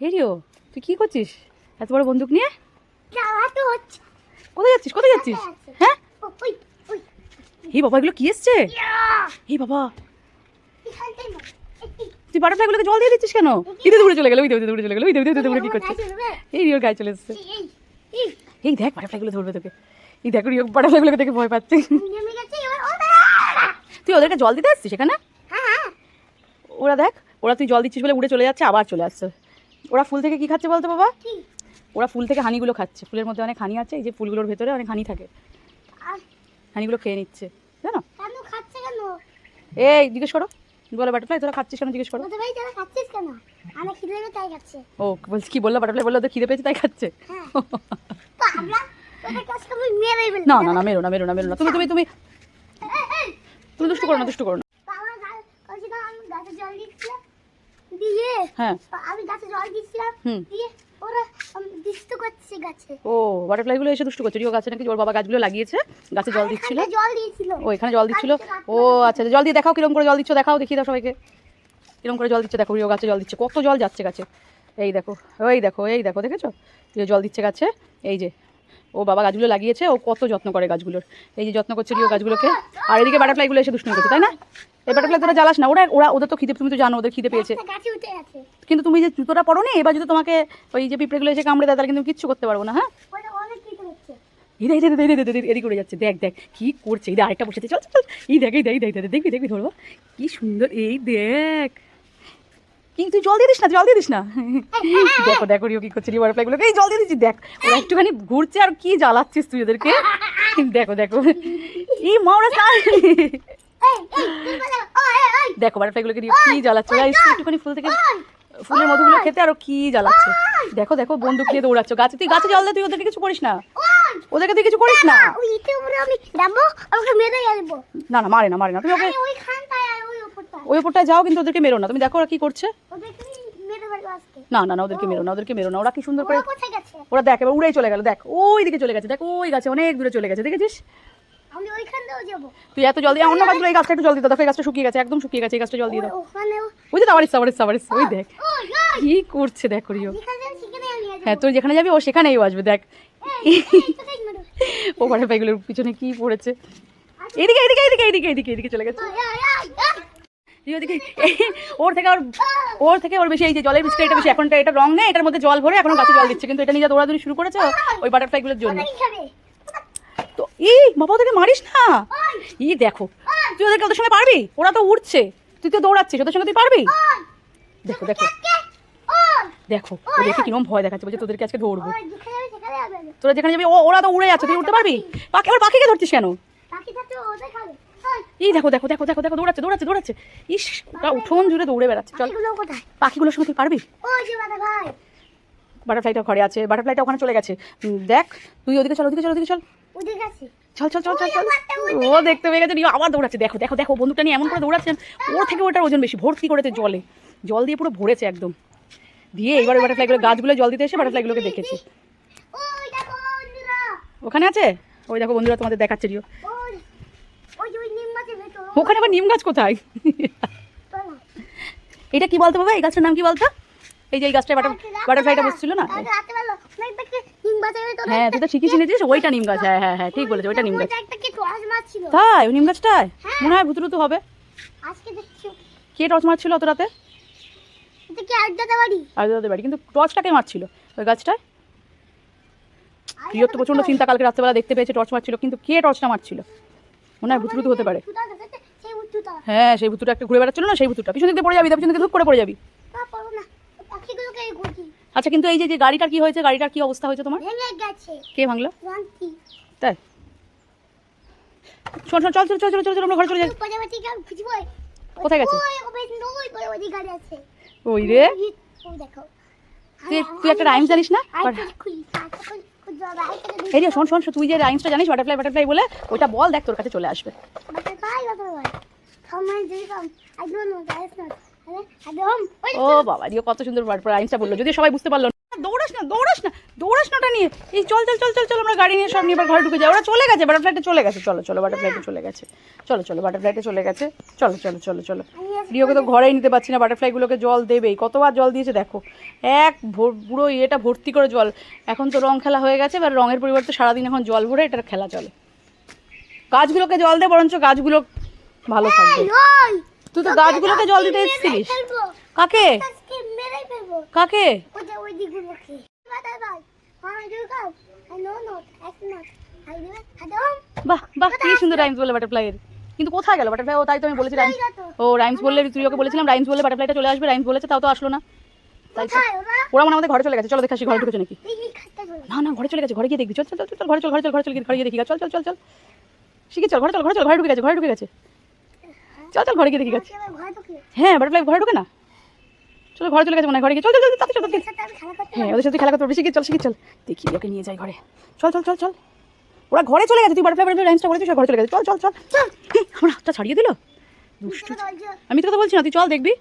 হেরিও তুই কি করছিস? এত বড় বন্দুক নিয়ে? তো হচ্ছে। কোথায় যাচ্ছিস? কোথায় যাচ্ছিস? হ্যাঁ? হে বাবা এগুলো কি এসছে? হে বাবা। না। এই- এই- জল দিয়ে দিচ্ছিস কেন? দিদি দৌড়ে চলে গেল ওই দৌড়ে দৌড়ে চলে গেল ওই দৌড়ে দৌড়ে দৌড়ে কি করছিস? এই রিওর গায়ে চলে এসছে। এই- দেখ বাটারফ্লাইগুলো ধরবে তোকে। এই দেখ রিও বাটারফ্লাইগুলোকে দেখে ভয় পাচ্ছে! তুই ওদেরকে জল দিতে আসছিস সেখানে হ্যাঁ, হ্যাঁ। ওরা দেখ ওরা তুই জল দিচ্ছিস বলে উড়ে চলে যাচ্ছে আবার চলে আসছে। ওরা ফুল থেকে কি খাচ্ছে বলতো বাবা? ওরা ফুল থেকে হানিগুলো খাচ্ছে। ফুলের মধ্যে অনেক হানি আছে এই যে ফুলগুলোর ভেতরে অনেক হানি থাকে। হানিগুলো খেয়ে নিচ্ছে জানো? এই জিজ্ঞেস করো। বলে বাটারফ্লাই তোরা খাচ্ছিস কেন জিজ্ঞেস করো। ও বলছি কি বলল বাটারফ্লাই বলল খিদে পেয়েছে তাই খাচ্ছে? হ্যাঁ। না না না মেরো না মেরো না মেরো না। তুমি তুমি তুমি। তুমি দুষ্টু করো না দুষ্টু করো না বাবা গা- কইছিল আমি গাছে জল দিচ্ছিলাম। দিয়ে হ্যাঁ। আমি গাছে জল দিচ্ছিলাম হুম। দিয়ে ওরা উম, করছে গাছে। ও বাটারফ্লাইগুলো এসে দুষ্ট করছে। রিও গাছে নাকি ওর বাবা গাছগুলো লাগিয়েছে গাছে জল দিচ্ছিল। জল দিয়েছিল। ও এখানে জল দিচ্ছিল। ও আচ্ছা আচ্ছা, জল দিয়ে দেখাও কিরম করে জল দিচ্ছ দেখাও দেখিয়ে দাও সবাইকে। কিরম করে জল দিচ্ছে দেখো রিও গাছে জল দিচ্ছে। কত জল যাচ্ছে গাছে। এই দেখো এই দেখো এই দেখো দেখেছ? রিও জল দিচ্ছে গাছে। এই যে ও বাবা গাছগুলো লাগিয়েছে ও কত যত্ন করে গাছগুলোর এই যে যত্ন করছে রিও গাছগুলোকে আর এদিকে বাটারফ্লাইগুলো এসে দুষ্টুমি করছে তাই না এই বাটারফ্লাই তোরা জ্বালাস না ওরা ওরা ওদের তো খিদে তুমি তো জানো ওদের খিদে পেয়েছে কিন্তু তুমি যে জুতোটা পরো নি এবার যদি তোমাকে ওই যে পিঁপড়েগুলো এসে কামড়ে দেয় তাহলে কিন্তু কিচ্ছু করতে পারব না হ্যাঁ এই দেখ দেখ দেখ দেখ এদিকে উড়ে যাচ্ছে দেখ দেখ কি করছে এই দেখ আরেকটা চল চল চল। এই দেখ এই দেখ এই দেখ দেখ দেখবি দেখবি ধরবো কি সুন্দর এই দেখ কি তুই জল দিয়ে দিস না জল দিয়ে দিস না? দেখো দেখো রিও কি করছে রিও বাটারফ্লাইগুলোকে এই জল দিয়ে দিচ্ছি দেখ ওরা একটুখানি ঘুরছে আর কি জ্বালাচ্ছিস তুই ওদেরকে? দেখো দেখো। এই মা ওরা দেখো বাটারফ্লাইগুলোকে রিও কি জ্বালাচ্ছে ওরা একটুখানি ফুল থেকে ফুলের মধুগুলো খেতে আরও কি জ্বালাচ্ছে। দেখো দেখো বন্দুক নিয়ে দৌড়াচ্ছ গাছে তুই গাছে জল দে তুই ওদেরকে কিছু করিস না। ওদেরকে তুই কিছু করিস না? না না মারে না মারে না তুমি ওকে ওই ওপরটায় যাও কিন্তু ওদেরকে মেরো না। তুমি দেখো ওরা কি করছে। না না না ওদেরকে মেরো না ওদেরকে মেরো না। ওরা কি সুন্দর করে ওরা দেখ এবার উড়েই চলে গেল। দেখ ওই দিকে চলে গেছে। দেখ ওই গাছে অনেক দূরে চলে গেছে। দেখেছিস? আমি ওইখানটাও যাব। তুই এত জল দিয়ে অন্য গাছগুলো এই গাছটা একটু জল দিতে দেখো এই গাছটা শুকিয়ে গেছে একদম শুকিয়ে গেছে এই গাছটা জল দিয়ে দাও। ওই যে আবার ইচ্ছা আবার ওই দেখ। কি করছে দেখ রিও। এখানে আমি সেখানে আমি আসব হ্যাঁ তুই যেখানে যাবি ও সেখানেই আসবে দেখ। ও বাটারফ্লাইগুলোর পিছনে কি পড়েছে। এদিকে এদিকে এদিকে এদিকে এদিকে এদিকে চলে গেছে। এই এই এই রিও দিকে ওর থেকে ওর ওর থেকে ওর বেশি এই যে জলের বিস্কুট, এটা বেশি, এখনটা এটা রং নেই, এটার মধ্যে জল ভরে এখন গাছে জল দিচ্ছে, কিন্তু এটা যা দৌড়াদৌড়ি শুরু করেছে, ওই বাটারফ্লাইগুলোর জন্য। তো এই, বাবা, ওদেরকে মারিস না? ই দেখো, তুই ওদেরকে ওদের সঙ্গে পারবি? ওরা তো উঠছে তুই তো দৌড়াচ্ছিস, ওদের সঙ্গে তুই পারবি? দেখো দেখো। দেখো ও দেখে কিরম ভয় দেখাচ্ছে, বলছে তোদেরকে আজকে ধরবো। তোরা যেখানে যাবি ওরা তো উড়ে যাচ্ছে, তুই উঠতে পারবি? পাখি, আবার পাখিকে ধরছিস কেন? পাখি থাকতে ওদের খাবে। এই দেখো দেখো দেখো দেখো দেখো দৌড়াচ্ছে দৌড়াচ্ছে দৌড়াচ্ছে। ইস উঠোন জুড়ে দৌড়ে বেড়াচ্ছে চল। পাখিগুলোর সঙ্গে তুই পারবি? বাটারফ্লাইটা ঘরে আছে বাটারফ্লাইটা ওখানে চলে গেছে। দেখ তুই ওদিকে চল ওদিকে চল ওদিকে চল। চল চল চল চল চল। ও দেখতে পেয়ে গেছে আবার দৌড়াচ্ছে। দেখো দেখো দেখো বন্দুকটা নিয়ে এমন করে দৌড়াচ্ছেন ওর থেকে ওটার ওজন বেশি ভর্তি করেছে জলে? জল দিয়ে পুরো ভরেছে একদম। দিয়ে এবার বাটারফ্লাইগুলো গাছগুলো জল দিতে এসে বাটারফ্লাইগুলোকে দেখেছে। ওখানে আছে? ওই দেখো বন্ধুরা তোমাদের দেখাচ্ছে রিও ওই ওই যে ওই নিম গাছের ভেতর ওখানে আবার নিম গাছ কোথায়? এটা কি বলতো বাবা? এই গাছটার নাম কি বলতো? এই যে এই গাছটা বাটার বাটারফ্লাইটা বসছিল না? হ্যাঁ তুই তো ঠিকই চিনেছিস ওইটা নিম গাছ হ্যাঁ হ্যাঁ হ্যাঁ ঠিক বলেছে ওইটা নিম গাছ। তাই ওই নিম গাছটায়? মনে হয় ভুতুরুতু হবে। কে টর্চ মারছিল অত রাতে? বাড়ি? কিন্তু টর্চটাকে মারছিল ওই গাছটায়? প্রিয় তো প্রচণ্ড চিন্তা কালকে রাত্রেবেলা দেখতে পেয়েছে টর্চ মারছিল কিন্তু কে টর্চটা মারছিল? মনে হয় ভুতুরুতু হতে পারে। হ্যাঁ সেই ভুতুটা একটা ঘুরে বেড়াচ্ছিল না? সেই ভুতুটা। পিছন দিকে পড়ে যাবি পিছন দিকে ধূপ করে পড়ে যাবি। আচ্ছা কিন্তু এই যে যে গাড়িটার কি হয়েছে? গাড়িটার কি অবস্থা হয়েছে তোমার? ভেঙে গেছে। কে ভাঙলো? তাই। শোন শোন চল চল চল চল চল চল আমরা ঘরে চলে যাই। কোথায় গেছে? ওই ওই ওই প্রজাপতি গাড়ি আছে। ওই রে। দেখো। তুই একটা রাইম জানিস না। এই রে শোন শোন শোন, তুই যে রাইমসটা জানিস বাটারফ্লাই বাটারফ্লাই বলে ওইটা বল দেখ তোর কাছে চলে আসবে। ও বাবা রিও কত সুন্দর রাইমসটা বলল। যদি সবাই বুঝতে পারল না দৌড়াস না দৌড়াস না দৌড়াস না ওটা নিয়ে। এই চল চল চল চল চল আমরা গাড়ি নিয়ে সব নিয়ে এবার ঘরে ঢুকে যাই। ওরা চলে গেছে বাটারফ্লাইটা চলে গেছে। চলো চলো বাটারফ্লাইটা চলে গেছে। চলো চলো বাটারফ্লাইটা চলে গেছে। চলো চলো চলো চলো। রিওকে তো ঘরেই নিতে পারছি না বাটারফ্লাইগুলোকে জল দেবেই। কতবার জল দিয়েছে দেখো। এক পুরো ইয়েটা ভর্তি করে জল। এখন তো রং খেলা হয়ে গেছে এবার রঙের পরিবর্তে সারাদিন এখন জল ভরে এটার খেলা চলে। গাছগুলোকে জল দে বরঞ্চ গাছগুলো ভালো থাকবে তুই তো গাছগুলোকে জল দিতে এসেছিলিস কাকে কাকে হ্যাঁ বাহ বাহ কি সুন্দর রাইমস বলে বাটারফ্লাইয়ের কিন্তু কোথায় গেল বাটারফ্লাই ও তাই তো আমি বলেছি রাইমস ও রাইমস বললে তুই ওকে বলেছিলাম রাইমস বললে বাটারফ্লাইটা চলে আসবে রাইমস বলেছে তাও তো আসলো না তাই ওরা মনে আমাদের ঘরে চলে গেছে চলো দেখাসি ঘরে ঢুকেছে নাকি না না ঘরে চলে গেছে ঘরে গিয়ে দেখবি চল চল চল চল ঘরে চল ঘরে চল ঘরে চল ঘরে গিয়ে দেখি চল চল চল চল শিখে চল ঘরে চল ঘরে চল ঘরে ঢুকে গেছে ঘরে ঢুকে গেছে চল চল ঘরে গিয়ে দেখি গেছে। হ্যাঁ বাটারফ্লাই ঘরে ঢুকে না? চলো ঘরে চলে গেছে মনে হয় ঘরে গিয়ে। চল চল চল তাড়াতাড়ি চল আমি হ্যাঁ ওদের সাথে খেলা করতে পারবি শিখে চল শিখে চল। দেখি ওকে নিয়ে যাই ঘরে। চল চল চল চল। ওরা ঘরে চলে গেছে তুই বাটারফ্লাই বাটারফ্লাই ওরা ঘরে চলে গেছে। চল চল চল। আমার হাতটা ছাড়িয়ে দিল? দুষ্টু পারব আমি তো কথা বলছি না তুই চল দেখবি।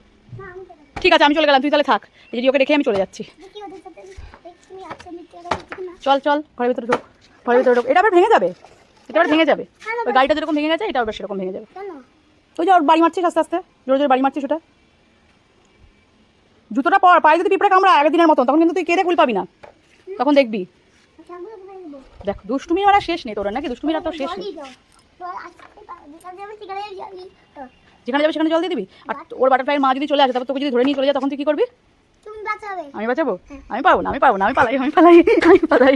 আমি ঠিক আছে আমি চলে গেলাম তুই তাহলে থাক। এই ওকে রেখে আমি চলে যাচ্ছি। আমি চল চল ঘরের ভিতরে ঢোক ঘরের ভিতরে ঢোক। এটা আবার ভেঙে যাবে। এটা আবার ভেঙে যাবে। ওই গাড়িটা যেরকম ভেঙে গেছে এটা আবার সেরকম ভেঙে যাবে। ওই যে ওর বাড়ি মারছিস আস্তে আস্তে জোরে জোরে বাড়ি মারছিস ওটা। জুতোটা পর পায়ে যদি পিঁপড়ে কামড়া আগের দিনের মতন তখন কিন্তু তুই কেঁদে কুল পাবি না। তখন দেখবি। দেখ দুষ্টুমি মারা শেষ নেই তোরা নাকি? দুষ্টুমির আর তো শেষ নেই। যেখানে যাবি সেখানে জল দিয়ে দিবি? আর ওর বাটারফ্লাইয়ের মা যদি চলে আসে তারপর তোকে যদি ধরে নিয়ে চলে যায় তখন তুই কি করবি? তুমি বাঁচাবে। আমি বাঁচাবো? আমি পারব না? আমি পারব না? আমি পালাই আমি পালাই আমি পালাই।